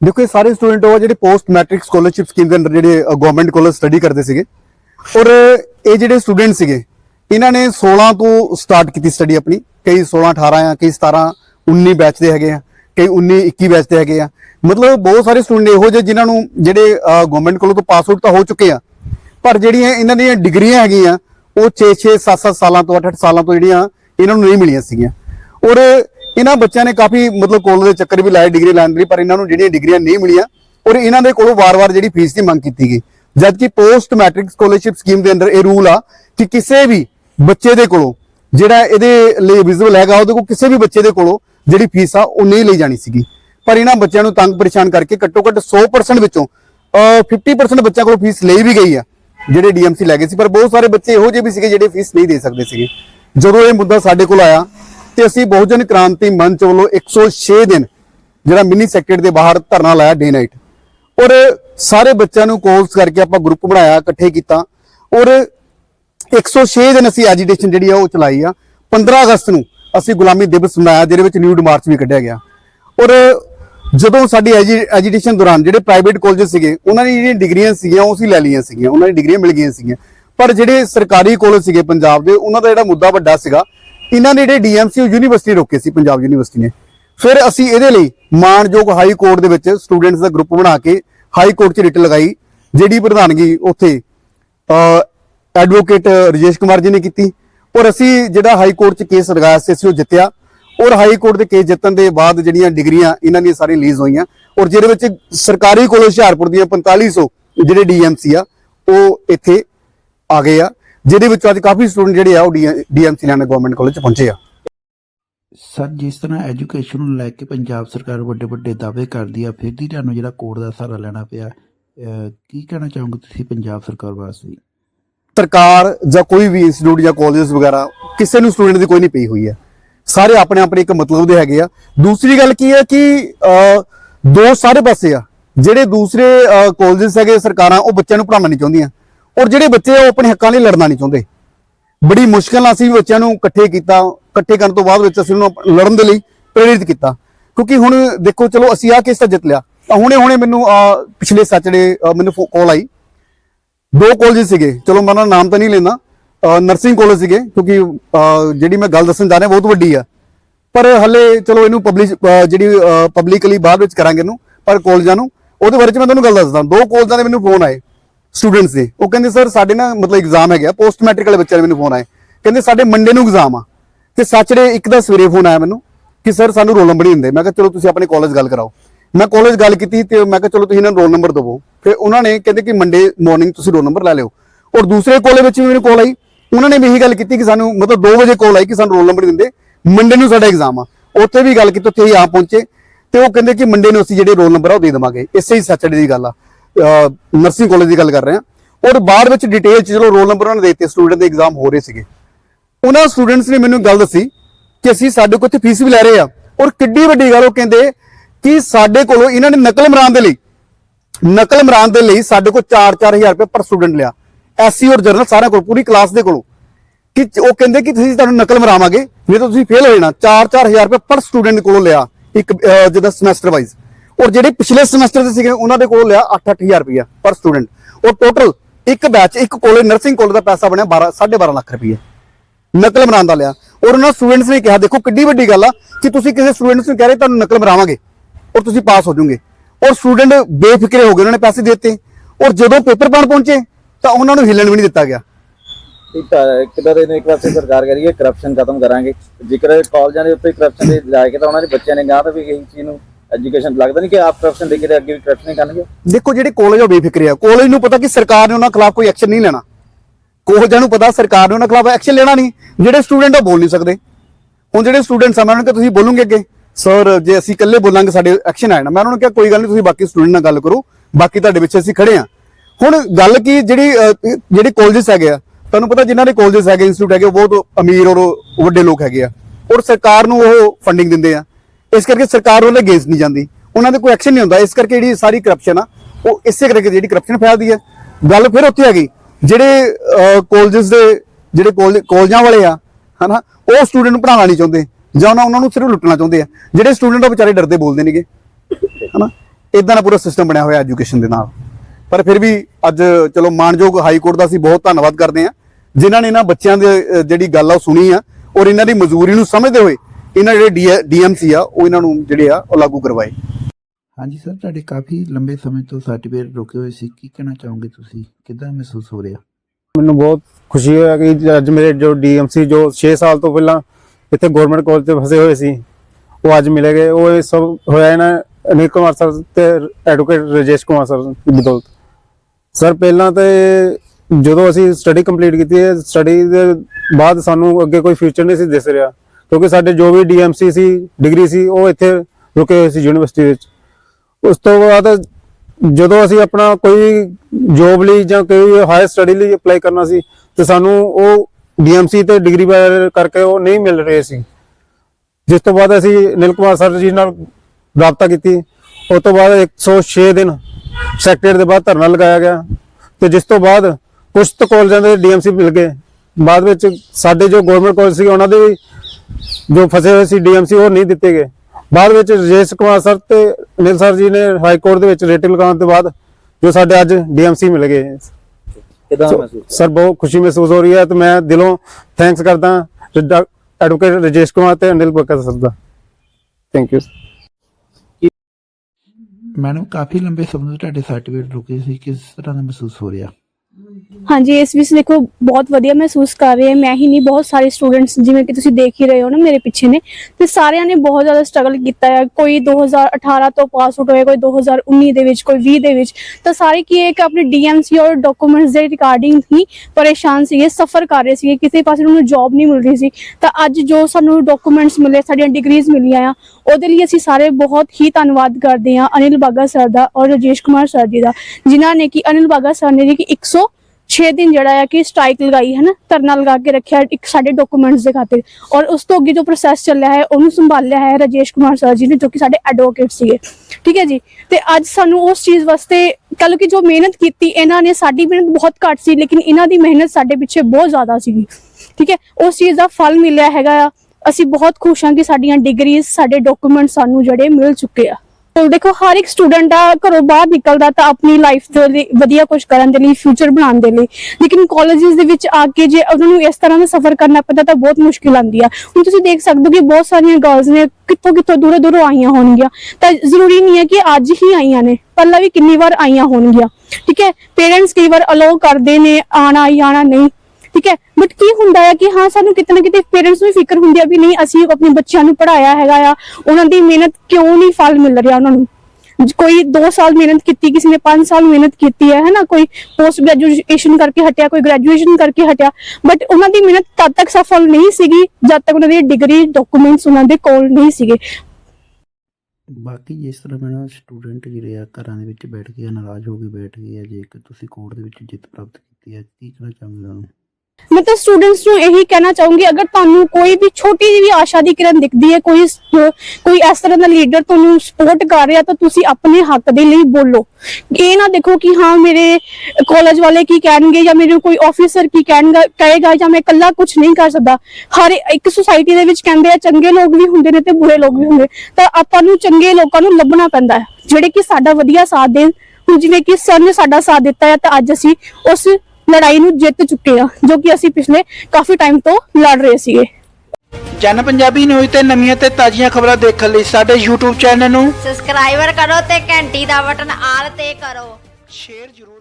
ਦੇਖੋ ਇਹ ਸਾਰੇ ਸਟੂਡੈਂਟ ਉਹ ਜਿਹੜੇ ਪੋਸਟ ਮੈਟ੍ਰਿਕ ਸਕਾਲਰਸ਼ਿਪ ਸਕੀਮ ਦੇ ਅੰਦਰ ਜਿਹੜੇ ਗਵਰਨਮੈਂਟ ਕਾਲਜ ਸਟੱਡੀ ਕਰਦੇ ਸੀਗੇ। ਔਰ ਇਹ ਜਿਹੜੇ ਸਟੂਡੈਂਟ ਸੀਗੇ, ਇਹਨਾਂ ਨੇ 16 ਤੋਂ ਸਟਾਰਟ ਕੀਤੀ ਸਟੱਡੀ ਆਪਣੀ। ਕਈ 16 18 ਆ ਕਈ 17 19 ਬੈਚ ਦੇ ਹੈਗੇ ਆ, ਕਈ 19 21 ਬੈਚ ਦੇ ਹੈਗੇ ਆ। ਮਤਲਬ ਬਹੁਤ ਸਾਰੇ ਸਟੂਡੈਂਟ ਇਹੋ ਜਿਹੇ ਜਿਨ੍ਹਾਂ ਨੂੰ ਜਿਹੜੇ ਗਵਰਨਮੈਂਟ ਕਾਲਜ ਤੋਂ ਪਾਸ ਆਊਟ ਤਾਂ ਹੋ ਚੁੱਕੇ ਆ। ਪਰ ਜਿਹੜੀਆਂ ਇਹਨਾਂ ਦੀਆਂ ਡਿਗਰੀਆਂ ਹੈਗੀਆਂ, ਉਹ 6 6 7 7 ਸਾਲਾਂ ਤੋਂ 8 8 ਸਾਲਾਂ ਤੋਂ ਜਿਹੜੀਆਂ, ਇਹਨਾਂ ਨੂੰ ਨਹੀਂ ਮਿਲੀਆਂ ਸੀਗੀਆਂ। ਔਰ ਇਹਨਾਂ ਬੱਚਿਆਂ ਨੇ ਕਾਫੀ ਮਤਲਬ ਕਾਲਜ ਦੇ ਚੱਕਰ ਵੀ ਲਾਏ ਡਿਗਰੀ ਲੈਣ ਲਈ, ਪਰ ਇਹਨਾਂ ਨੂੰ ਜਿਹੜੀਆਂ ਡਿਗਰੀਆਂ ਨਹੀਂ ਮਿਲੀਆਂ, ਔਰ ਇਹਨਾਂ ਦੇ ਕੋਲੋਂ ਵਾਰ-ਵਾਰ ਜਿਹੜੀ ਫੀਸ ਦੀ ਮੰਗ ਕੀਤੀ ਗਈ। ਜਦਕਿ ਪੋਸਟ ਮੈਟ੍ਰਿਕ ਸਕਾਲਰਸ਼ਿਪ ਸਕੀਮ ਦੇ ਅੰਦਰ ਇਹ ਰੂਲ ਆ ਕਿ ਕਿਸੇ ਵੀ ਬੱਚੇ ਦੇ ਕੋਲੋਂ ਜਿਹੜਾ ਇਹਦੇ ਲਈ ਵਿਜ਼ੀਬਲ ਹੈਗਾ, ਉਹਦੇ ਕੋਲ ਕਿਸੇ ਵੀ ਬੱਚੇ ਦੇ ਕੋਲੋਂ ਜਿਹੜੀ ਫੀਸ ਆ, ਉਹ ਨਹੀਂ ਲਈ ਜਾਣੀ ਸੀਗੀ। ਪਰ ਇਹਨਾਂ ਬੱਚਿਆਂ ਨੂੰ ਤੰਗ ਪਰੇਸ਼ਾਨ ਕਰਕੇ ਘੱਟੋ ਘੱਟ 100% ਵਿੱਚੋਂ, ਅਹ 50% ਬੱਚਿਆਂ ਕੋਲੋਂ ਫੀਸ ਲਈ ਵੀ ਗਈ ਆ, ਜਿਹੜੇ ਡੀਐਮਸੀ ਲੈ ਗਏ ਸੀ। ਪਰ ਬਹੁਤ ਸਾਰੇ ਬੱਚੇ ਇਹੋ ਜਿਹੇ ਵੀ ਸੀਗੇ ਜਿਹੜੇ ਫੀਸ ਨਹੀਂ ਦੇ ਸਕਦੇ ਸੀਗੇ। ਜਦੋਂ ਇਹ ਮੁੱਦਾ ਸਾਡੇ ਕੋਲ ਆਇਆ ਤੇ ਅਸੀਂ ਬਹੁਜਨ ਕ੍ਰਾਂਤੀ ਮੰਚ ਵੱਲੋਂ 106 ਦਿਨ ਜਿਹੜਾ ਮਿੰਨੀ ਸੈਕਟਰੀ ਦੇ ਬਾਹਰ ਧਰਨਾ ਲਾਇਆ ਡੇ ਨਾਈਟ ਔਰ ਸਾਰੇ ਬੱਚਿਆਂ ਨੂੰ ਕੋਲਸ ਕਰਕੇ ਆਪਾਂ ਗਰੁੱਪ ਬਣਾਇਆ, ਇਕੱਠੇ ਕੀਤਾ। ਔਰ 106 ਦਿਨ ਅਸੀਂ ਐਜੀਟੇਸ਼ਨ ਜਿਹੜੀ ਆ ਉਹ ਚਲਾਈ ਆ। 15 ਅਗਸਤ ਨੂੰ ਅਸੀਂ ਗੁਲਾਮੀ ਦਿਵਸ ਮਨਾਇਆ, ਜਿਹਦੇ ਵਿੱਚ ਨਿਊਡ ਮਾਰਚ ਵੀ ਕੱਢਿਆ ਗਿਆ। ਔਰ ਜਦੋਂ ਸਾਡੀ ਐਜੀਟੇਸ਼ਨ ਦੌਰਾਨ ਜਿਹੜੇ ਪ੍ਰਾਈਵੇਟ ਕਾਲਜ ਸੀਗੇ, ਉਹਨਾਂ ਦੀ ਜਿਹੜੀਆਂ ਡਿਗਰੀਆਂ ਸੀਗੀਆਂ, ਉਹ ਅਸੀਂ ਲੈ ਲਈਆਂ ਸੀਗੀਆਂ, ਉਹਨਾਂ ਦੀ ਡਿਗਰੀਆਂ ਮਿਲ ਗਈਆਂ ਸੀਗੀਆਂ। ਪਰ ਜਿਹੜੇ ਸਰਕਾਰੀ ਕਾਲਜ ਸੀਗੇ ਪੰਜਾਬ ਦੇ, ਉਹਨਾਂ ਦਾ ਜਿਹੜਾ ਮੁੱਦਾ ਵੱਡਾ ਸੀਗਾ ਇਹਨਾਂ ਨੇ ਜਿਹੜੇ ਡੀਐਮਸੀ ਯੂਨੀਵਰਸਿਟੀ ਰੋਕੇ ਸੀ, ਪੰਜਾਬ ਯੂਨੀਵਰਸਿਟੀ ਨੇ। ਫਿਰ ਅਸੀਂ ਇਹਦੇ ਲਈ ਮਾਨਯੋਗ ਹਾਈ ਕੋਰਟ ਦੇ ਵਿੱਚ ਸਟੂਡੈਂਟਸ ਦਾ ਗਰੁੱਪ ਬਣਾ ਕੇ ਹਾਈ ਕੋਰਟ 'ਚ ਰਿਟ ਲਗਾਈ, ਜਿਹੜੀ ਪ੍ਰਧਾਨਗੀ ਉੱਥੇ ਐਡਵੋਕੇਟ ਰਜੇਸ਼ ਕੁਮਾਰ ਜੀ ਨੇ ਕੀਤੀ। ਔਰ ਅਸੀਂ ਜਿਹੜਾ ਹਾਈ ਕੋਰਟ 'ਚ ਕੇਸ ਲਗਾਇਆ ਸੀ, ਅਸੀਂ ਉਹ ਜਿੱਤਿਆ। ਔਰ ਹਾਈ ਕੋਰਟ ਦੇ ਕੇਸ ਜਿੱਤਣ ਦੇ ਬਾਅਦ ਜਿਹੜੀਆਂ ਡਿਗਰੀਆਂ ਇਹਨਾਂ ਦੀਆਂ ਸਾਰੀਆਂ ਰਿਲੀਜ਼ ਹੋਈਆਂ। ਔਰ ਜਿਹਦੇ ਵਿੱਚ ਸਰਕਾਰੀ ਕਾਲਜ ਹੁਸ਼ਿਆਰਪੁਰ ਦੀਆਂ 4500 ਜਿਹੜੇ ਡੀਐਮਸੀ ਆ, ਉਹ ਇੱਥੇ ਆ ਗਏ ਆ। ਜਿਹਦੇ ਵਿੱਚੋਂ ਅੱਜ ਕਾਫੀ ਸਟੂਡੈਂਟ ਜਿਹੜੇ ਆ ਉਹ ਡੀਐਮਸੀ ਲੈਣ ਗਵਰਨਮੈਂਟ ਕਾਲਜ ਪਹੁੰਚੇ ਆ। ਸਰ ਜਿਸ ਤਰ੍ਹਾਂ ਐਜੂਕੇਸ਼ਨ ਨੂੰ ਲੈ ਕੇ ਪੰਜਾਬ ਸਰਕਾਰ ਵੱਡੇ ਵੱਡੇ ਦਾਅਵੇ ਕਰਦੀ ਆ ਫਿਰ ਵੀ ਤੁਹਾਨੂੰ ਜਿਹੜਾ ਕੋਰਟ ਦਾ ਸਹਾਰਾ ਲੈਣਾ ਪਿਆ ਕੀ ਕਹਿਣਾ ਚਾਹੋਗੇ ਤੁਸੀਂ ਪੰਜਾਬ ਸਰਕਾਰ ਵਾਸਤੇ? ਸਰਕਾਰ ਜਾਂ ਕੋਈ ਵੀ ਇੰਸਟੀਚਿਊਟ ਜਾਂ ਕਾਲਜਸ ਵਗੈਰਾ ਕਿਸੇ ਨੂੰ ਸਟੂਡੈਂਟ ਦੀ ਕੋਈ ਨਹੀਂ ਪਈ ਹੋਈ ਹੈ। ਸਾਰੇ ਆਪਣੇ ਆਪਣੇ ਇੱਕ ਮਤਲਬ ਦੇ ਹੈਗੇ ਆ। ਦੂਸਰੀ ਗੱਲ ਕੀ ਹੈ ਕਿ ਦੋ ਸਾਰੇ ਪਾਸੇ ਆ। ਜਿਹੜੇ ਦੂਸਰੇ ਕਾਲਜਸ ਹੈਗੇ ਸਰਕਾਰਾਂ ਉਹ ਬੱਚਿਆਂ ਨੂੰ ਪੜ੍ਹਾਉਣਾ ਨਹੀਂ ਚਾਹੁੰਦੀਆਂ। ਔਰ ਜਿਹੜੇ ਬੱਚੇ ਆ, ਉਹ ਆਪਣੇ ਹੱਕਾਂ ਲਈ ਲੜਨਾ ਨਹੀਂ ਚਾਹੁੰਦੇ। ਬੜੀ ਮੁਸ਼ਕਲ ਨਾਲ ਅਸੀਂ ਬੱਚਿਆਂ ਨੂੰ ਇਕੱਠੇ ਕੀਤਾ, ਇਕੱਠੇ ਕਰਨ ਤੋਂ ਬਾਅਦ ਵਿੱਚ ਅਸੀਂ ਉਹਨੂੰ ਲੜਨ ਦੇ ਲਈ ਪ੍ਰੇਰਿਤ ਕੀਤਾ। ਕਿਉਂਕਿ ਹੁਣ ਦੇਖੋ, ਚਲੋ ਅਸੀਂ ਆਹ ਕੇਸ ਤਾਂ ਜਿੱਤ ਲਿਆ। ਤਾਂ ਹੁਣੇ ਹੁਣੇ ਮੈਨੂੰ ਪਿਛਲੇ ਸੈਚਰਡੇ ਮੈਨੂੰ ਕਾਲ ਆਈ। ਦੋ ਕਾਲਜ ਸੀਗੇ। ਚਲੋ ਮੈਂ ਉਹਨਾਂ ਦਾ ਨਾਮ ਤਾਂ ਨਹੀਂ ਲੈਂਦਾ। ਨਰਸਿੰਗ ਕਾਲਜ ਸੀਗੇ, ਕਿਉਂਕਿ ਜਿਹੜੀ ਮੈਂ ਗੱਲ ਦੱਸਣ ਜਾ ਰਿਹਾ, ਬਹੁਤ ਵੱਡੀ ਆ। ਪਰ ਹੱਲੇ ਚਲੋ ਇਹਨੂੰ ਪਬਲਿਸ਼ ਜਿਹੜੀ ਪਬਲਿਕਲੀ ਬਾਅਦ ਵਿੱਚ ਕਰਾਂਗੇ ਇਹਨੂੰ, ਪਰ ਕਾਲਜਾਂ ਨੂੰ, ਉਹਦੇ ਬਾਰੇ ਚ ਮੈਂ ਤੁਹਾਨੂੰ ਗੱਲ ਦੱਸਦਾ। ਦੋ ਕਾਲਜਾਂ ਦੇ ਮੈਨੂੰ ਫੋਨ ਆਏ। ਸਟੂਡੈਂਟਸ ਦੇ। ਉਹ ਕਹਿੰਦੇ ਸਰ ਸਾਡੇ ਨਾ ਮਤਲਬ ਐਗਜ਼ਾਮ ਹੈਗਾ ਪੋਸਟ ਮੈਟ੍ਰਿਕ ਵਾਲੇ ਬੱਚਿਆਂ ਦੇ ਮੈਨੂੰ ਫੋਨ ਆਏ। ਕਹਿੰਦੇ, ਸਾਡੇ ਮੰਡੇ ਨੂੰ ਐਗਜ਼ਾਮ ਆ। ਤੇ ਸੈਚਰਡੇ ਇੱਕ ਦਾ ਸਵੇਰੇ ਫੋਨ ਆਇਆ ਮੈਨੂੰ ਕਿ ਸਰ ਸਾਨੂੰ ਰੋਲ ਨੰਬਰ ਨਹੀਂ ਦਿੰਦੇ। ਮੈਂ ਕਿਹਾ, ਚਲੋ, ਤੁਸੀਂ ਆਪਣੇ ਕਾਲਜ ਗੱਲ ਕਰਾਓ। ਮੈਂ ਕਾਲਜ ਗੱਲ ਕੀਤੀ ਤੇ ਮੈਂ ਕਿਹਾ, ਚਲੋ, ਤੁਸੀਂ ਇਹਨਾਂ ਨੂੰ ਰੋਲ ਨੰਬਰ ਦਿਵੋ। ਫਿਰ ਉਹਨਾਂ ਨੇ ਕਹਿੰਦੇ ਕਿ ਮੰਡੇ ਮਾਰਨਿੰਗ ਤੁਸੀਂ ਰੋਲ ਨੰਬਰ ਲੈ ਲਿਓ। ਔਰ ਦੂਸਰੇ ਕਾਲਜ ਵਿੱਚ ਵੀ ਮੈਨੂੰ ਕਾਲ ਆਈ। ਉਹਨਾਂ ਨੇ ਵੀ ਇਹੀ ਗੱਲ ਕੀਤੀ ਕਿ ਸਾਨੂੰ ਮਤਲਬ 2 ਵਜੇ ਕਾਲ ਆਈ ਕਿ ਸਾਨੂੰ ਰੋਲ ਨੰਬਰ ਦਿੰਦੇ। ਮੰਡੇ ਨੂੰ ਸਾਡਾ ਐਗਜ਼ਾਮ ਆ। ਉੱਥੇ ਵੀ ਗੱਲ ਕੀਤੀ, ਉੱਥੇ ਹੀ ਆ ਪਹੁੰਚੇ। ਤੇ ਉਹ ਕਹਿੰਦੇ ਕਿ ਮੰਡੇ ਨੂੰ ਅਸੀਂ ਜਿਹੜੇ ਰੋਲ ਨੰਬਰ ਆ, ਉਹ ਦੇ ਦੇਵਾਂਗੇ। ਇਸੇ ਹੀ ਸੈਚਰਡੇ ਦੀ ਗੱਲ ਆ। ਨਰਸਿੰਗ ਕਾਲਜ ਦੀ ਗੱਲ ਕਰ ਰਹੇ ਹਾਂ। ਔਰ ਬਾਅਦ ਵਿੱਚ ਡਿਟੇਲ ਚ ਚਲੋ ਰੋਲ ਨੰਬਰ ਉਹਨਾਂ ਨੇ ਦੇ ਦਿੱਤੇ ਸਟੂਡੈਂਟ ਦੇ ਐਗਜ਼ਾਮ ਹੋ ਰਹੇ ਸੀਗੇ। ਉਹਨਾਂ ਸਟੂਡੈਂਟਸ ਨੇ ਮੈਨੂੰ ਗੱਲ ਦੱਸੀ ਕਿ ਅਸੀਂ ਸਾਡੇ ਕੋਲ ਤੇ ਫੀਸ ਵੀ ਲੈ ਰਹੇ ਆ ਔਰ ਕਿੱਡੀ ਵੱਡੀ ਗੱਲ ਉਹ ਕਹਿੰਦੇ ਕਿ ਸਾਡੇ ਕੋਲੋਂ ਇਹਨਾਂ ਨੇ ਨਕਲ ਮਰਾਨ ਦੇ ਲਈ ਨਕਲ ਮਰਾਨ ਦੇ ਲਈ ਸਾਡੇ ਕੋਲ 4-4000 ਰੁਪਏ ਪਰ ਸਟੂਡੈਂਟ ਲਿਆ। ਐਸਸੀ ਔਰ ਜਰਨਲ ਸਾਰਿਆਂ ਕੋਲ ਪੂਰੀ ਕਲਾਸ ਦੇ ਕੋਲੋਂ। ਕਿ ਉਹ ਕਹਿੰਦੇ ਕਿ ਤੁਸੀਂ ਤੁਹਾਨੂੰ ਨਕਲ ਮਰਾਵਾਂਗੇ ਜੇ ਤਾਂ ਤੁਸੀਂ ਫੇਲ ਹੋ ਜਾਣਾ। 4-4000 ਰੁਪਏ ਪਰ ਸਟੂਡੈਂਟ ਕੋਲੋਂ ਲਿਆ ਇੱਕ ਅਹ, ਜਿਹਦਾ ਸਮੈਸਟਰ ਵਾਈਜ਼ ਔਰ ਜਿਹੜੇ ਪਿਛਲੇ ਸਮੈਸਟਰ ਦੇ ਸੀਗੇ, ਉਹਨਾਂ ਦੇ ਕੋਲ ਲਿਆ 8-8000 ਰੁਪਇਆ ਪਰ ਸਟੂਡੈਂਟ। ਔਰ ਟੋਟਲ ਇੱਕ ਬੈਚ ਇੱਕ ਕਾਲਜ ਨਰਸਿੰਗ ਕਾਲਜ ਦਾ ਪੈਸਾ ਬਣਿਆ 12 12.5 ਲੱਖ ਰੁਪਏ ਨਕਲ ਮਰਾਉਣ ਦਾ ਲਿਆ। ਔਰ ਉਹਨਾਂ ਸਟੂਡੈਂਟਸ ਨੇ ਕਿਹਾ, ਦੇਖੋ ਕਿੱਡੀ ਵੱਡੀ ਗੱਲ ਆ ਕਿ ਤੁਸੀਂ ਕਿਸੇ ਸਟੂਡੈਂਟਸ ਨੂੰ ਕਹਿ ਰਹੇ, ਤੁਹਾਨੂੰ ਨਕਲ ਮਰਾਵਾਂਗੇ ਔਰ ਤੁਸੀਂ ਪਾਸ ਹੋ ਜਾਓਗੇ। ਔਰ ਸਟੂਡੈਂਟ ਬੇਫਿਕਰੇ ਹੋ ਗਏ, ਉਹਨਾਂ ਨੇ ਪੈਸੇ ਦੇ ਦਿੱਤੇ। ਔਰ ਜਦੋਂ ਪੇਪਰ ਪਾਣ ਪਹੁੰਚੇ, ਤਾਂ ਉਹਨਾਂ ਨੂੰ ਹਿੱਲਣ ਵੀ ਨਹੀਂ ਦਿੱਤਾ ਗਿਆ। ਇੱਕ ਤਾਂ ਇੱਕ ਤਾਂ ਸਰਕਾਰ ਕਹ ਰਹੀ ਕਰਪਸ਼ਨ ਖਤਮ ਕਰਾਂਗੇ। ਜੇਕਰ ਕਾਲਜਾਂ ਦੇ ਉੱਤੇ ਕਰਪਸ਼ਨ ਦੇ ਜਾ ਤਾਂ ਉਹਨਾਂ ਦੇ ਬੱਚਿਆਂ ਨੇ ਗਾਂ ਤਾਂ ਵੀ ਇਸ ਚੀਜ਼ ਨੂੰ ਐਜੂਕੇਸ਼ਨ ਲੱਗਦਾ ਨਹੀਂ ਕਿ ਆਪ ਕਰਪਸ਼ਨ ਦੇ ਕੇ ਅੱਗੇ ਵੀ ਕਰਪਸ਼ਨ ਕਰਨਗੇ? ਦੇਖੋ ਜਿਹੜੇ ਕਾਲਜ ਆ, ਉਹ ਬੇਫਿਕਰੇ ਆ। ਕਾਲਜ ਨੂੰ ਪਤਾ ਕਿ ਸਰਕਾਰ ਨੇ ਉਹਨਾਂ ਖਿਲਾਫ ਕੋਈ ਐਕਸ਼ਨ ਨਹੀਂ ਲੈਣਾ। ਕਾਲਜਾਂ ਨੂੰ ਪਤਾ ਸਰਕਾਰ ਨੇ ਉਹਨਾਂ ਖਿਲਾਫ ਐਕਸ਼ਨ ਲੈਣਾ ਨਹੀਂ। ਜਿਹੜੇ ਸਟੂਡੈਂਟ ਉਹ ਬੋਲ ਨਹੀਂ ਸਕਦੇ। ਹੁਣ ਜਿਹੜੇ ਸਟੂਡੈਂਟਸ ਆ ਮੈਂ ਉਹਨਾਂ ਨੂੰ ਕਿਹਾ ਤੁਸੀਂ ਬੋਲੋਗੇ ਅੱਗੇ। ਸਰ ਜੇ ਅਸੀਂ ਇਕੱਲੇ ਬੋਲਾਂਗੇ, ਸਾਡੇ ਐਕਸ਼ਨ ਆਣਾ ਮੈਂ ਉਹਨਾਂ ਨੂੰ ਕਿਹਾ, ਕੋਈ ਗੱਲ ਨਹੀਂ, ਤੁਸੀਂ ਬਾਕੀ ਸਟੂਡੈਂਟ ਨਾਲ ਗੱਲ ਕਰੋ। ਬਾਕੀ ਤੁਹਾਡੇ ਵਿੱਚ ਅਸੀਂ ਖੜੇ ਆ। ਹੁਣ ਗੱਲ ਕੀ, ਜਿਹੜੀ ਜਿਹੜੇ ਕਾਲਜਸ ਹੈਗੇ ਆ, ਤੁਹਾਨੂੰ ਪਤਾ ਜਿਨ੍ਹਾਂ ਦੇ ਕਾਲਜਸ ਹੈਗੇ ਇੰਸਟੀਚਿਊਟ ਹੈਗੇ, ਉਹ ਬਹੁਤ ਅਮੀਰ ਔਰ ਵੱਡੇ ਲੋਕ ਹੈਗੇ ਆ। ਔਰ ਸਰਕਾਰ ਨੂੰ ਉਹ ਫੰਡਿੰਗ ਦਿੰਦੇ ਆ। ਇਸ ਕਰਕੇ ਸਰਕਾਰ ਉਹਦੇ ਅਗੇਂਸਟ ਨਹੀਂ ਜਾਂਦੀ। ਉਹਨਾਂ ਦੇ ਕੋਈ ਐਕਸ਼ਨ ਨਹੀਂ ਹੁੰਦਾ। ਇਸ ਕਰਕੇ ਜਿਹੜੀ ਸਾਰੀ ਕਰਪਸ਼ਨ ਆ, ਉਹ ਇਸੇ ਕਰਕੇ ਜਿਹੜੀ ਕਰਪਸ਼ਨ ਫੈਲਦੀ ਹੈ। ਗੱਲ ਫਿਰ ਉੱਥੇ ਆ ਗਈ। ਜਿਹੜੇ ਕਾਲਜਸ ਦੇ, ਜਿਹੜੇ ਕਾਲਜ- ਕਾਲਜਾਂ ਵਾਲੇ ਆ, ਹਨਾ, ਉਹ ਸਟੂਡੈਂਟ ਨੂੰ ਪੜਾਉਣਾ ਨਹੀਂ ਚਾਹੁੰਦੇ। ਜਾਂ ਉਹਨਾਂ ਉਹਨਾਂ ਨੂੰ ਸਿਰਫ ਲੁੱਟਣਾ ਚਾਹੁੰਦੇ ਆ। ਜਿਹੜੇ ਸਟੂਡੈਂਟ ਉਹ ਵਿਚਾਰੇ ਡਰਦੇ ਬੋਲਦੇ ਨੇਗੇ। ਹਨਾ ਇਦਾਂ ਦਾ ਪੂਰਾ ਸਿਸਟਮ ਬਣਿਆ ਹੋਇਆ ਐਜੂਕੇਸ਼ਨ ਦੇ ਨਾਲ। ਪਰ ਫਿਰ ਵੀ ਅੱਜ, ਚਲੋ, ਮਾਨਯੋਗ ਹਾਈ ਕੋਰਟ ਦਾ ਅਸੀਂ ਬਹੁਤ ਧੰਨਵਾਦ ਕਰਦੇ ਹਾਂ। ਜਿਨ੍ਹਾਂ ਨੇ ਇਹਨਾਂ ਬੱਚਿਆਂ ਦੇ ਜਿਹੜੀ ਗੱਲ ਆ ਉਹ ਸੁਣੀ ਆ। ਔਰ ਇਹਨਾਂ ਦੀ ਮਜ਼ਬੂਰੀ ਨੂੰ ਸਮਝਦੇ ਹੋਏ ਇਹਨਾਂ ਜਿਹੜੇ ਡੀਐਮਸੀ ਆ ਉਹ ਇਹਨਾਂ ਨੂੰ ਜਿਹੜੇ ਆ ਉਹ ਲਾਗੂ ਕਰਵਾਏ। ਹਾਂਜੀ ਸਰ ਤੁਹਾਡੇ ਕਾਫੀ ਲੰਬੇ ਸਮੇਂ ਤੋਂ ਸਰਟੀਫਿਕੇਟ ਰੁਕੇ ਹੋਏ ਸੀ। ਕੀ ਕਹਿਣਾ ਚਾਹੋਗੇ ਤੁਸੀਂ? ਕਿੱਦਾਂ ਮਹਿਸੂਸ ਹੋ ਰਿਹਾ? ਮੈਨੂੰ ਬਹੁਤ ਖੁਸ਼ੀ ਹੋਇਆ ਕਿ ਅੱਜ ਮੇਰੇ ਜੋ ਡੀਐਮਸੀ ਜੋ 6 ਸਾਲ ਤੋਂ ਪਹਿਲਾਂ ਇੱਥੇ ਗਵਰਨਮੈਂਟ ਕਾਲਜ ਤੇ ਫਸੇ ਹੋਏ ਸੀ ਉਹ ਅੱਜ ਮਿਲੇ ਗਏ। ਉਹ ਇਹ ਸਭ ਹੋਇਆ ਇਹਨਾਂ ਅਨਿਲ ਕੁਮਾਰ ਸਰ ਤੇ ਐਡਵੋਕੇਟ ਰਜੇਸ਼ ਕੁਮਾਰ ਸਰ ਦੀ ਬਦੌਲਤ ਸਰ ਪਹਿਲਾਂ ਤੇ ਜਦੋਂ ਅਸੀਂ ਸਟੱਡੀ ਕੰਪਲੀਟ ਕੀਤੀ ਹੈ ਸਟੱਡੀ ਦੇ ਬਾਅਦ ਸਾਨੂੰ ਅੱਗੇ ਕੋਈ ਫਿਊਚਰ ਨਹੀਂ ਸੀ ਦਿਸ ਰਿਹਾ। ਕਿਉਂਕਿ ਸਾਡੇ ਜੋ ਵੀ ਡੀਐਮਸੀ ਸੀ ਡਿਗਰੀ ਸੀ, ਉਹ ਇੱਥੇ ਰੁਕੇ ਹੋਏ ਸੀ ਯੂਨੀਵਰਸਿਟੀ ਵਿੱਚ। ਉਸ ਤੋਂ ਬਾਅਦ ਜਦੋਂ ਅਸੀਂ ਆਪਣਾ ਕੋਈ ਜੋਬ ਲਈ ਜਾਂ ਕੋਈ ਹਾਇਰ ਸਟੱਡੀ ਲਈ ਅਪਲਾਈ ਕਰਨਾ ਸੀ, ਤੇ ਸਾਨੂੰ ਉਹ ਡੀਐਮਸੀ ਤੇ ਡਿਗਰੀ ਕਰਕੇ ਉਹ ਨਹੀਂ ਮਿਲ ਰਹੇ ਸੀ। ਜਿਸ ਤੋਂ ਬਾਅਦ ਅਸੀਂ ਨਿਲ ਕੁਮਾਰ ਸਰ ਜੀ ਨਾਲ ਰਾਬਤਾ ਕੀਤੀ। ਉਸ ਤੋਂ ਬਾਅਦ 106 ਦਿਨ ਸੈਕਟਰੀ ਦੇ ਬਾਅਦ ਧਰਨਾ ਲਗਾਇਆ ਗਿਆ। ਤੇ ਜਿਸ ਤੋਂ ਬਾਅਦ ਕੁਝ ਤੋਂ ਕਾਲਜਾਂ ਦੇ ਡੀਐਮਸੀ ਮਿਲ ਗਏ। ਬਾਅਦ ਵਿੱਚ ਸਾਡੇ ਜੋ ਗਵਰਨਮੈਂਟ ਕਾਲਜ ਸੀ, ਉਹਨਾਂ ਦੇ ਵੀ ਜੋ ਫਸੇ ਹੋਏ ਸੀ ਡੀਐਮਸੀ ਉਹ ਨਹੀਂ ਦਿੱਤੇ ਗਏ। ਬਾਅਦ ਵਿੱਚ ਰਜੇਸ਼ ਕੁਮਾਰ ਸਰ ਤੇ ਅਨਿਲ ਸਰ ਜੀ ਨੇ ਹਾਈ ਕੋਰਟ ਦੇ ਵਿੱਚ ਰੇਟਿੰਗ ਲਗਾਉਣ ਤੋਂ ਬਾਅਦ ਜੋ ਸਾਡੇ ਅੱਜ ਡੀਐਮਸੀ ਮਿਲ ਗਏ। ਕਿਦਾਂ ਮਹਿਸੂਸ ਸਰ ਬਹੁਤ ਖੁਸ਼ੀ ਮਹਿਸੂਸ ਹੋ ਰਹੀ ਹੈ ਤੇ ਮੈਂ ਦਿਲੋਂ ਥੈਂਕਸ ਕਰਦਾ ਐਡਵੋਕੇਟ ਰਜੇਸ਼ ਕੁਮਾਰ ਤੇ ਅਨਿਲ ਬਕਰ ਸਰ ਦਾ। ਥੈਂਕ ਯੂ ਮੈਡਮ ਕਾਫੀ ਲੰਬੇ ਸਮੇਂ ਤੋਂ ਤੁਹਾਡੇ ਸਰਟੀਫਿਕੇਟ ਰੁਕੇ ਸੀ ਕਿਸ ਤਰ੍ਹਾਂ ਦਾ ਮਹਿਸੂਸ ਹੋ ਰਿਹਾ? ਹਾਂਜੀ, ਇਸ ਵਿੱਚ ਦੇਖੋ, ਬਹੁਤ ਵਧੀਆ ਮਹਿਸੂਸ ਕਰ ਰਹੇ ਮੈਂ ਹੀ ਨਹੀਂ, ਬਹੁਤ ਸਾਰੇ ਸਟੂਡੈਂਟਸ ਜਿਵੇਂ ਕਿ ਤੁਸੀਂ ਦੇਖ ਹੀ ਰਹੇ ਹੋ ਨਾ ਮੇਰੇ ਪਿੱਛੇ ਨੇ। ਤੇ ਸਾਰਿਆਂ ਨੇ ਬਹੁਤ ਜ਼ਿਆਦਾ ਸਟਰਗਲ ਕੀਤਾ ਹੈ ਕੋਈ 2018 ਤੋਂ ਪਾਸ ਆਊਟ ਹੋਇਆ, ਕੋਈ 2019 ਦੇ ਵਿੱਚ, ਕੋਈ 20 ਦੇ ਵਿੱਚ। ਤਾਂ ਸਾਰੇ ਕੀ ਹੈ ਆਪਣੇ ਡੀਐਮਸੀ ਔਰ ਡਾਕੂਮੈਂਟਸ ਦੇ ਰਿਗਾਰਡਿੰਗ ਹੀ ਪਰੇਸ਼ਾਨ ਸੀਗੇ ਸਫਰ ਕਰ ਰਹੇ ਸੀਗੇ। ਕਿਸੇ ਪਾਸੇ ਨੂੰ ਜੌਬ ਨਹੀਂ ਮਿਲ ਰਹੀ ਸੀ। ਤਾਂ ਅੱਜ ਜੋ ਸਾਨੂੰ ਡਾਕੂਮੈਂਟਸ ਮਿਲੇ, ਸਾਡੀਆਂ ਡਿਗਰੀਜ਼ ਮਿਲੀਆਂ ਆ, ਉਹਦੇ ਲਈ ਅਸੀਂ ਸਾਰੇ ਬਹੁਤ ਹੀ ਧੰਨਵਾਦ ਕਰਦੇ ਹਾਂ ਅਨਿਲ ਬਾਗਾ ਸਰ ਦਾ ਔਰ ਰਜੇਸ਼ ਕੁਮਾਰ ਸਰ ਜੀ ਦਾ, ਜਿਨ੍ਹਾਂ ਨੇ ਕਿ ਅਨਿਲ ਬਾਗਾ ਸਰ ਨੇ ਕਿ 100 6 ਦਿਨ ਜਿਹੜਾ ਆ ਕਿ ਸਟ੍ਰਾਈਕ ਲਗਾਈ ਹੈ ਨਾ ਧਰਨਾ ਲਗਾ ਕੇ ਰੱਖਿਆ ਇੱਕ ਸਾਡੇ ਡਾਕੂਮੈਂਟਸ ਦੇ ਖਾਤਰ ਔਰ ਉਸ ਤੋਂ ਅੱਗੇ ਜੋ ਪ੍ਰੋਸੈਸ ਚੱਲਿਆ ਹੈ, ਉਹਨੂੰ ਸੰਭਾਲਿਆ ਹੈ ਰਾਜੇਸ਼ ਕੁਮਾਰ ਸਰ ਜੀ ਨੇ, ਜੋ ਕਿ ਸਾਡੇ ਐਡਵੋਕੇਟ ਸੀਗੇ। ਠੀਕ ਹੈ ਜੀ? ਤੇ ਅੱਜ ਸਾਨੂੰ ਉਸ ਚੀਜ਼ ਵਾਸਤੇ ਕੱਲ ਕੀ ਜੋ ਮਿਹਨਤ ਕੀਤੀ, ਇਹਨਾਂ ਨੇ ਸਾਡੀ ਮਿਹਨਤ ਬਹੁਤ ਘੱਟ ਸੀ, ਲੇਕਿਨ ਇਹਨਾਂ ਦੀ ਮਿਹਨਤ ਸਾਡੇ ਪਿੱਛੇ ਬਹੁਤ ਜ਼ਿਆਦਾ ਸੀਗੀ। ਠੀਕ ਹੈ? ਉਸ ਚੀਜ਼ ਦਾ ਫਲ ਮਿਲਿਆ ਹੈਗਾ ਅਸੀਂ ਬਹੁਤ ਖੁਸ਼ ਹਾਂ ਕਿ ਸਾਡੀਆਂ ਡਿਗਰੀਜ਼ ਸਾਡੇ ਡਾਕੂਮੈਂਟ ਸਾਨੂੰ ਜਿਹੜੇ ਮਿਲ ਚੁੱਕੇ ਆ। ਤੇ ਦੇਖੋ, ਹਰ ਇੱਕ ਸਟੂਡੈਂਟ ਆ, ਘਰੋਂ ਬਾਹਰ ਨਿਕਲਦਾ ਤਾਂ ਆਪਣੀ ਲਾਈਫ ਦੇ ਲਈ ਵਧੀਆ ਕੁਝ ਕਰਨ ਦੇ ਲਈ ਫਿਊਚਰ ਬਣਾਉਣ ਦੇ ਲਈ। ਲੇਕਿਨ ਕਾਲਜਸ ਦੇ ਵਿੱਚ ਆ ਕੇ ਜੇ ਉਹਨਾਂ ਨੂੰ ਇਸ ਤਰ੍ਹਾਂ ਦਾ ਸਫ਼ਰ ਕਰਨਾ ਪੈਂਦਾ ਤਾਂ ਬਹੁਤ ਮੁਸ਼ਕਿਲ ਆਉਂਦੀ ਆ। ਹੁਣ ਤੁਸੀਂ ਦੇਖ ਸਕਦੇ ਹੋ ਕਿ ਬਹੁਤ ਸਾਰੀਆਂ ਗਰਲਸ ਨੇ ਕਿੱਥੋਂ ਕਿੱਥੋਂ ਦੂਰੋਂ ਦੂਰੋਂ ਆਈਆਂ ਹੋਣਗੀਆਂ। ਤਾਂ ਜ਼ਰੂਰੀ ਨਹੀਂ ਹੈ ਕਿ ਅੱਜ ਹੀ ਆਈਆਂ ਨੇ, ਪਹਿਲਾਂ ਵੀ ਕਿੰਨੀ ਵਾਰ ਆਈਆਂ ਹੋਣਗੀਆਂ। ਠੀਕ ਹੈ? ਪੇਰੈਂਟਸ ਕਈ ਵਾਰ ਅਲਾਉ ਕਰਦੇ ਨੇ ਆਣਾ ਆਣਾ ਨਹੀਂ। ਠੀਕ ਹੈ? ਬਟ ਕੀ ਹੁੰਦਾ ਹੈ ਕਿ ਹਾਂ, ਸਾਨੂੰ ਕਿਤੇ ਨਾ ਕਿਤੇ ਪੇਰੈਂਟਸ ਨੂੰ ਫਿਕਰ ਹੁੰਦੀ ਆ ਵੀ ਨਹੀਂ, ਅਸੀਂ ਆਪਣੇ ਬੱਚਿਆਂ ਨੂੰ ਪੜਾਇਆ ਹੈਗਾ ਆ, ਉਹਨਾਂ ਦੀ ਮਿਹਨਤ ਕਿਉਂ ਨਹੀਂ ਫਲ ਮਿਲ ਰਿਹਾ ਉਹਨਾਂ ਨੂੰ? ਕੋਈ 2 ਸਾਲ ਮਿਹਨਤ ਕੀਤੀ, ਕਿਸੇ ਨੇ 5 ਸਾਲ ਮਿਹਨਤ ਕੀਤੀ ਹੈ ਹੈਨਾ ਕੋਈ ਪੋਸਟ ਗ੍ਰੈਜੂਏਸ਼ਨ ਕਰਕੇ ਹਟਿਆ, ਕੋਈ ਗ੍ਰੈਜੂਏਸ਼ਨ ਕਰਕੇ ਹਟਿਆ ਬਟ ਉਹਨਾਂ ਦੀ ਮਿਹਨਤ ਤਦ ਤੱਕ ਸਫਲ ਨਹੀਂ ਸੀਗੀ, ਜਦ ਤੱਕ ਉਹਨਾਂ ਦੀ ਡਿਗਰੀ ਡਾਕੂਮੈਂਟਸ ਉਹਨਾਂ ਦੇ ਕੋਲ ਨਹੀਂ ਸੀਗੇ। ਬਾਕੀ ਜਿਸ ਤਰ੍ਹਾਂ ਮੈਨੂੰ ਸਟੂਡੈਂਟ ਜਿਹੜੇ ਆ, ਘਰਾਂ ਦੇ ਵਿੱਚ ਬੈਠ ਕੇ ਨਾਰਾਜ਼ ਹੋ ਕੇ ਬੈਠ ਗਏ ਆ ਜੇ ਤੁਸੀਂ ਕੋਰਟ ਦੇ ਵਿੱਚ ਜਿੱਤ ਪ੍ਰਾਪਤ ਕੀਤੀ ਹੈ, ਕੀ ਕਹਿਣਾ ਚਾਹੁੰਦੇ ਹੋ ਮੈਂ ਤਾਂ ਸਟੂਡੈਂਟਸ ਨੂੰ ਇਹੀ ਕਹਿਣਾ ਚਾਹੂੰਗੀ, ਅਗਰ ਤੁਹਾਨੂੰ ਕੋਈ ਵੀ ਛੋਟੀ ਜਿਹੀ ਵੀ ਆਸ਼ਾ ਦੀ ਕਿਰਨ ਦਿਖਦੀ ਹੈ, ਕੋਈ ਕੋਈ ਇਸ ਤਰ੍ਹਾਂ ਦਾ ਲੀਡਰ ਤੁਹਾਨੂੰ ਸਪੋਰਟ ਕਰ ਰਿਹਾ, ਤਾਂ ਤੁਸੀਂ ਆਪਣੇ ਹੱਕ ਦੇ ਲਈ ਬੋਲੋ। ਇਹ ਨਾ ਦੇਖੋ ਕਿ ਹਾਂ, ਮੇਰੇ ਕਾਲਜ ਵਾਲੇ ਕੀ ਕਹਿਣਗੇ ਜਾਂ ਮੇਰੇ ਕੋਈ ਆਫੀਸਰ ਕੀ ਕਹਿਣਗਾ ਕਹੇਗਾ ਜਾਂ ਮੈਂ ਇਕੱਲਾ ਕੁਝ ਨਹੀਂ ਕਰ ਸਕਦਾ। ਹਰ ਇੱਕ ਸੁਸਾਇਟੀ ਦੇ ਵਿੱਚ ਕਹਿੰਦੇ ਆ, ਚੰਗੇ ਲੋਕ ਵੀ ਹੁੰਦੇ ਨੇ ਤੇ ਬੁਰੇ ਲੋਕ ਵੀ ਹੁੰਦੇ ਤਾਂ ਆਪਾਂ ਨੂੰ ਚੰਗੇ ਲੋਕਾਂ ਨੂੰ ਲੱਭਣਾ ਪੈਂਦਾ ਹੈ। ਜਿਹੜੇ ਕਿ ਸਾਡਾ ਵਧੀਆ ਸਾਥ ਦੇਣ ਹੁਣ ਜਿਵੇਂ ਕਿ ਸਰ ਨੇ ਸਾਡਾ ਸਾਥ ਦਿੱਤਾ ਹੈ, ਤਾਂ ਅੱਜ ਅਸੀਂ ਉਸ ਲੜਾਈ ਨੂੰ ਜਿੱਤ ਚੁੱਕੇ ਆ ਜੋ ਕਿ ਅਸੀਂ ਪਿਛਲੇ ਕਾਫੀ ਟਾਈਮ ਤੋਂ ਲੜ ਰਹੇ ਸੀਗੇ। ਜਨ ਪੰਜਾਬੀ ਨਿਊਜ਼ ਤੇ ਨਵੀਆਂ ਤੇ ਤਾਜ਼ੀਆਂ ਖਬਰਾਂ ਦੇਖਣ ਲਈ ਸਾਡੇ YouTube ਚੈਨਲ ਨੂੰ ਸਬਸਕ੍ਰਾਈਬਰ ਕਰੋ ਤੇ ਘੰਟੀ ਦਾ ਬਟਨ ਆਲ ਤੇ ਕਰੋ। ਸ਼ੇਅਰ ਜ਼ਰੂਰ ਕਰੋ